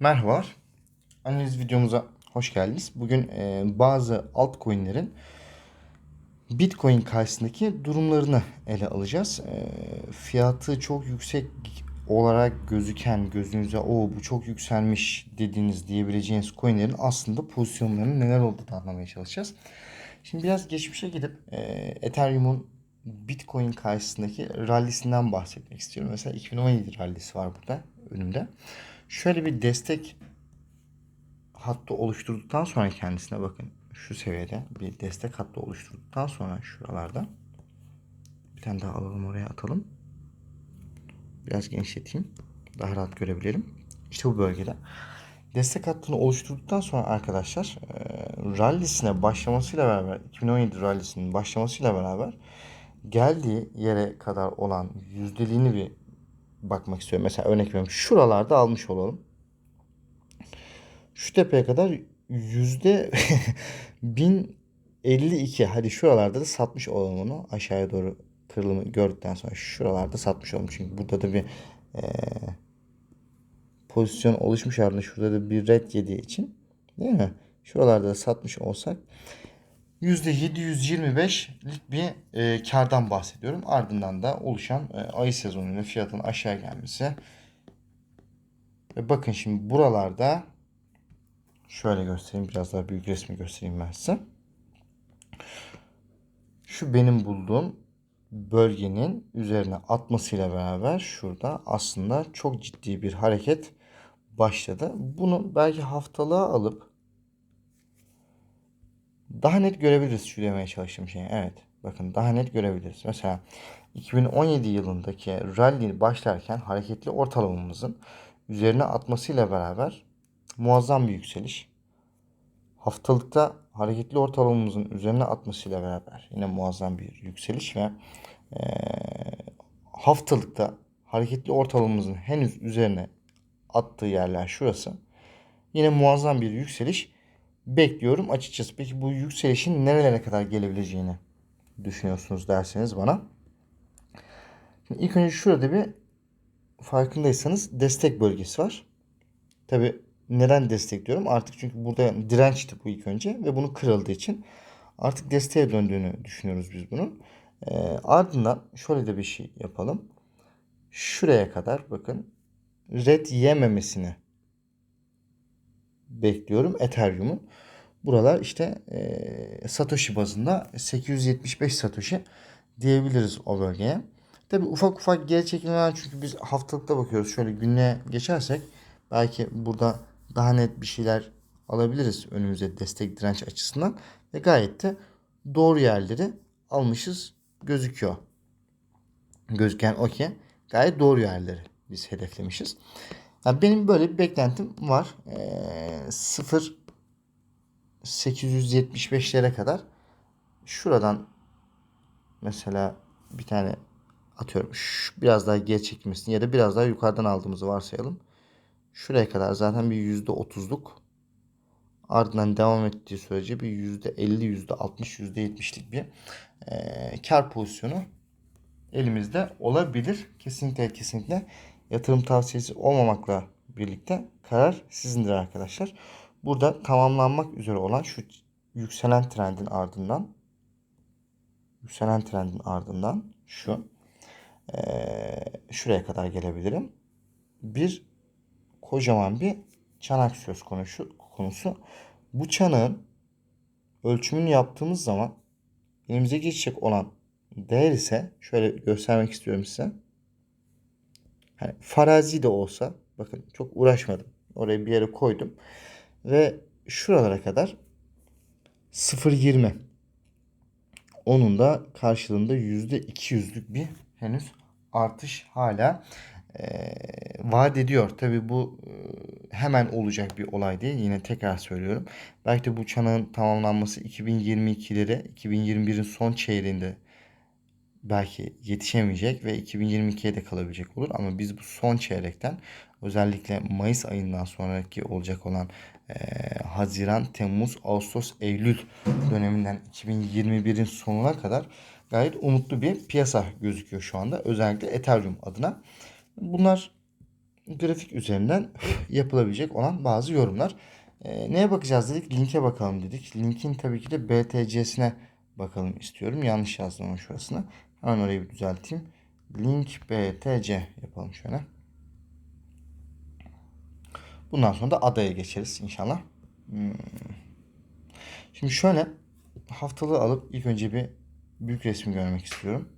Merhabalar. Analiz videomuza hoş geldiniz. Bugün e, bazı altcoin'lerin Bitcoin karşısındaki durumlarını ele alacağız. E, fiyatı çok yüksek olarak gözüken gözünüze o bu çok yükselmiş dediğiniz diyebileceğiniz coin'lerin aslında pozisyonlarının neler olduğunu anlamaya çalışacağız. Şimdi biraz geçmişe gidip e, Ethereum'un Bitcoin karşısındaki rallisinden bahsetmek istiyorum. Mesela 2017 rallisi var burada önümde. Şöyle bir destek hattı oluşturduktan sonra kendisine bakın şu seviyede bir destek hattı oluşturduktan sonra şuralarda bir tane daha alalım oraya atalım. Biraz genişleteyim. Daha rahat görebilirim. İşte bu bölgede. Destek hattını oluşturduktan sonra arkadaşlar e, rallisine başlamasıyla beraber 2017 rallisinin başlamasıyla beraber geldiği yere kadar olan yüzdeliğini bir bakmak istiyorum. Mesela örnek veriyorum. Şuralarda almış olalım. Şu tepeye kadar yüzde 1052. Hadi şuralarda da satmış olalım onu. Aşağıya doğru kırılımı gördükten sonra şuralarda satmış olalım. Çünkü burada da bir e, pozisyon oluşmuş ardından şurada da bir red yediği için değil mi? Şuralarda da satmış olsak %725'lik bir e, kardan bahsediyorum. Ardından da oluşan e, ayı sezonuyla fiyatın aşağı gelmesi. Ve bakın şimdi buralarda şöyle göstereyim. Biraz daha büyük resmi göstereyim ben size. Şu benim bulduğum bölgenin üzerine atmasıyla beraber şurada aslında çok ciddi bir hareket başladı. Bunu belki haftalığa alıp daha net görebiliriz şu demeye çalıştığım şey. Evet. Bakın daha net görebiliriz. Mesela 2017 yılındaki rally başlarken hareketli ortalamamızın üzerine atmasıyla beraber muazzam bir yükseliş. Haftalıkta hareketli ortalamamızın üzerine atmasıyla beraber yine muazzam bir yükseliş ve e, haftalıkta hareketli ortalamamızın henüz üzerine attığı yerler şurası. Yine muazzam bir yükseliş bekliyorum açıkçası. Peki bu yükselişin nerelere kadar gelebileceğini düşünüyorsunuz derseniz bana. Şimdi ilk önce şurada bir farkındaysanız destek bölgesi var. Tabi neden destekliyorum? Artık çünkü burada dirençti bu ilk önce ve bunu kırıldığı için artık desteğe döndüğünü düşünüyoruz biz bunun. E, ardından şöyle de bir şey yapalım. Şuraya kadar bakın red yememesini bekliyorum Ethereum'un. Buralar işte e, Satoshi bazında 875 Satoshi diyebiliriz o bölgeye. Tabi ufak ufak geri çekilmeler çünkü biz haftalıkta bakıyoruz. Şöyle günlüğe geçersek belki burada daha net bir şeyler alabiliriz önümüze destek direnç açısından. Ve gayet de doğru yerleri almışız gözüküyor. Gözüken o ki gayet doğru yerleri biz hedeflemişiz. Yani benim böyle bir beklentim var. Ee, 0 875'lere kadar şuradan mesela bir tane atıyorum şu biraz daha geri çekilmesini ya da biraz daha yukarıdan aldığımızı varsayalım. Şuraya kadar zaten bir yüzde otuzluk ardından devam ettiği sürece bir yüzde elli, yüzde altmış, yüzde yetmişlik bir e, kar pozisyonu elimizde olabilir. Kesinlikle kesinlikle yatırım tavsiyesi olmamakla birlikte karar sizindir arkadaşlar. Burada tamamlanmak üzere olan şu yükselen trendin ardından yükselen trendin ardından şu e, şuraya kadar gelebilirim. Bir kocaman bir çanak söz konusu. konusu. Bu çanağın ölçümünü yaptığımız zaman elimize geçecek olan değer ise şöyle göstermek istiyorum size. Hani farazi de olsa bakın çok uğraşmadım. Oraya bir yere koydum. Ve şuralara kadar 0.20 onun da karşılığında %200'lük bir henüz artış hala e, vaat ediyor. Tabi bu e, hemen olacak bir olay değil. Yine tekrar söylüyorum. Belki de bu çanağın tamamlanması 2022'lere 2021'in son çeyreğinde belki yetişemeyecek ve 2022'ye de kalabilecek olur. Ama biz bu son çeyrekten özellikle Mayıs ayından sonraki olacak olan e, Haziran, Temmuz, Ağustos, Eylül döneminden 2021'in sonuna kadar gayet umutlu bir piyasa gözüküyor şu anda. Özellikle Ethereum adına. Bunlar grafik üzerinden yapılabilecek olan bazı yorumlar. Ee, neye bakacağız dedik? Linke bakalım dedik. Linkin tabii ki de BTC'sine bakalım istiyorum. Yanlış yazdım şurasını. Hemen orayı bir düzelteyim. Link BTC yapalım şöyle. Bundan sonra da adaya geçeriz inşallah. Hmm. Şimdi şöyle haftalığı alıp ilk önce bir büyük resmi görmek istiyorum.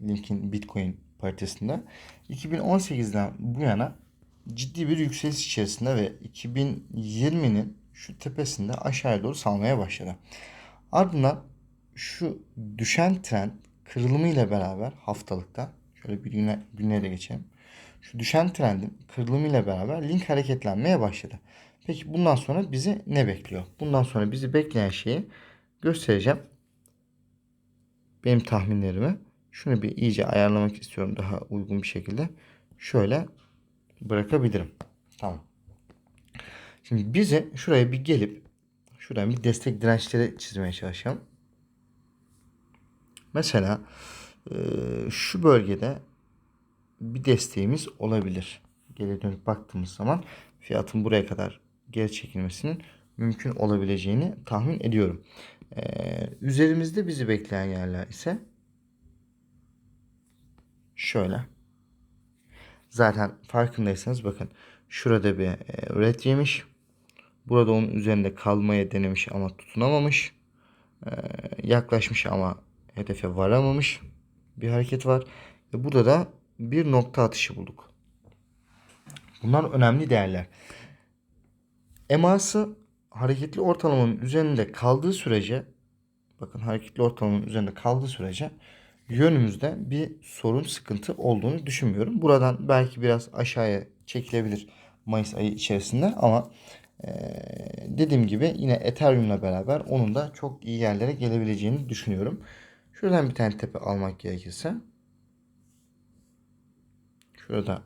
Link'in Bitcoin paritesinde. 2018'den bu yana ciddi bir yükseliş içerisinde ve 2020'nin şu tepesinde aşağıya doğru salmaya başladı. Ardından şu düşen trend kırılımı ile beraber haftalıkta şöyle bir güne, günlere de geçelim. Şu düşen trendin kırılımı ile beraber link hareketlenmeye başladı. Peki bundan sonra bizi ne bekliyor? Bundan sonra bizi bekleyen şeyi göstereceğim. Benim tahminlerimi. Şunu bir iyice ayarlamak istiyorum daha uygun bir şekilde. Şöyle bırakabilirim. Tamam. Şimdi bize şuraya bir gelip şuradan bir destek dirençleri çizmeye çalışalım. Mesela e, şu bölgede bir desteğimiz olabilir. Geri dönüp baktığımız zaman fiyatın buraya kadar geri çekilmesinin mümkün olabileceğini tahmin ediyorum. Ee, üzerimizde bizi bekleyen yerler ise şöyle. Zaten farkındaysanız bakın şurada bir e, red yemiş. Burada onun üzerinde kalmaya denemiş ama tutunamamış. Ee, yaklaşmış ama hedefe varamamış bir hareket var. Ve burada da bir nokta atışı bulduk. Bunlar önemli değerler. EMA'sı hareketli ortalamanın üzerinde kaldığı sürece bakın hareketli ortalamanın üzerinde kaldığı sürece yönümüzde bir sorun sıkıntı olduğunu düşünmüyorum. Buradan belki biraz aşağıya çekilebilir Mayıs ayı içerisinde ama ee, dediğim gibi yine Ethereum'la beraber onun da çok iyi yerlere gelebileceğini düşünüyorum. Şuradan bir tane tepe almak gerekirse şurada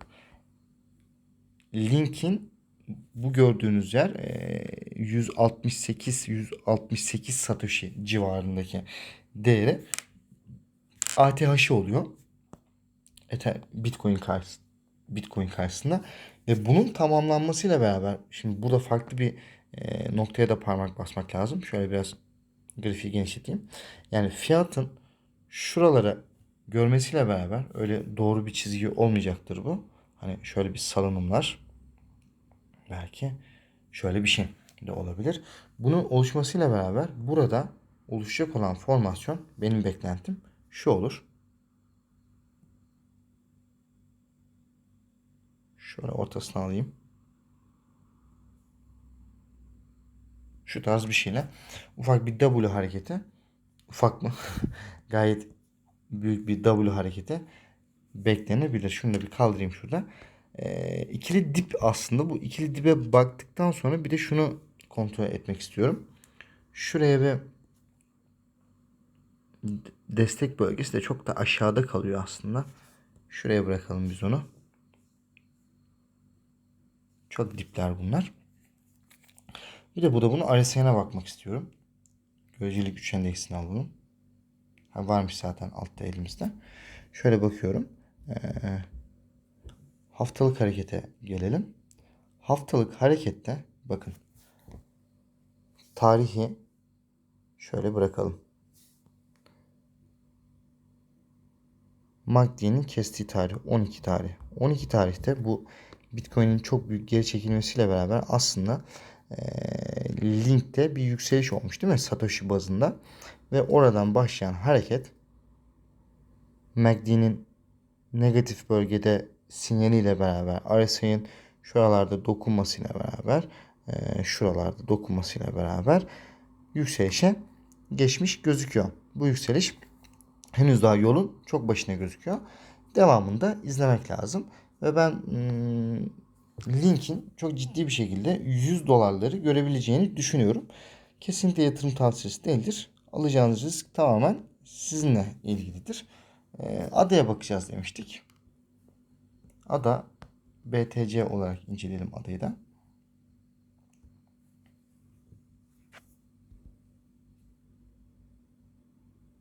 linkin bu gördüğünüz yer 168 168 Satoshi civarındaki değeri ATH'i oluyor. Ether, Bitcoin karşısında. Bitcoin karşısında ve bunun tamamlanmasıyla beraber şimdi burada farklı bir e, noktaya da parmak basmak lazım. Şöyle biraz grafiği genişleteyim. Yani fiyatın şuralara görmesiyle beraber öyle doğru bir çizgi olmayacaktır bu. Hani şöyle bir salınımlar belki şöyle bir şey de olabilir. Bunun oluşmasıyla beraber burada oluşacak olan formasyon benim beklentim şu olur. Şöyle ortasına alayım. Şu tarz bir şeyle ufak bir W hareketi. Ufak mı? Gayet büyük bir W hareketi beklenebilir. Şunu da bir kaldırayım şurada. Ee, ikili dip aslında. Bu ikili dibe baktıktan sonra bir de şunu kontrol etmek istiyorum. Şuraya bir destek bölgesi de çok da aşağıda kalıyor aslında. Şuraya bırakalım biz onu. Çok dipler bunlar. Bir de bu da bunu RSI'ne bakmak istiyorum. Gözcülük güç endeksini alalım. Ha, varmış zaten altta elimizde. Şöyle bakıyorum. Ee, haftalık harekete gelelim. Haftalık harekette bakın tarihi şöyle bırakalım. MACD'nin kestiği tarih 12 tarih. 12 tarihte bu Bitcoin'in çok büyük geri çekilmesiyle beraber aslında linkte bir yükseliş olmuş değil mi? Satoshi bazında. Ve oradan başlayan hareket MACD'nin negatif bölgede sinyaliyle beraber RSI'nin şuralarda dokunmasıyla beraber e, şuralarda dokunmasıyla beraber yükselişe geçmiş gözüküyor. Bu yükseliş henüz daha yolun çok başına gözüküyor. Devamında izlemek lazım. Ve ben linkin çok ciddi bir şekilde 100 dolarları görebileceğini düşünüyorum. Kesinlikle yatırım tavsiyesi değildir. Alacağınız risk tamamen sizinle ilgilidir. E, adaya bakacağız demiştik. Ada BTC olarak inceleyelim adayı da.